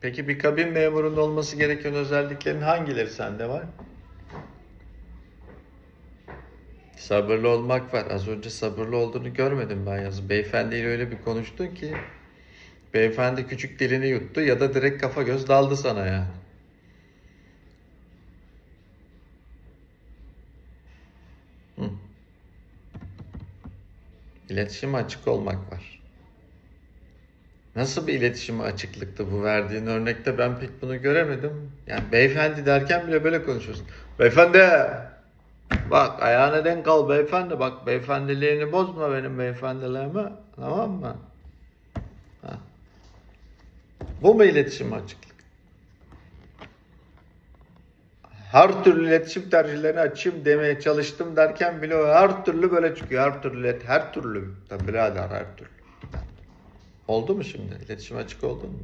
Peki bir kabin memurunun olması gereken özelliklerin hangileri sende var? Sabırlı olmak var. Az önce sabırlı olduğunu görmedim ben yazı. Beyefendiyle öyle bir konuştun ki beyefendi küçük dilini yuttu ya da direkt kafa göz daldı sana yani. Hı. İletişime açık olmak var. Nasıl bir iletişime açıklıktı bu verdiğin örnekte ben pek bunu göremedim. Yani beyefendi derken bile böyle konuşuyorsun. Beyefendi! Bak ayağına denk al beyefendi. Bak beyefendiliğini bozma benim beyefendiliğimi. Tamam mı? Ha. Bu mu iletişime açıklık? Her türlü iletişim tercihlerini açayım demeye çalıştım derken bile her türlü böyle çıkıyor. Her türlü, her türlü. Tabii birader her türlü. Oldu mu şimdi? İletişim açık oldu mu?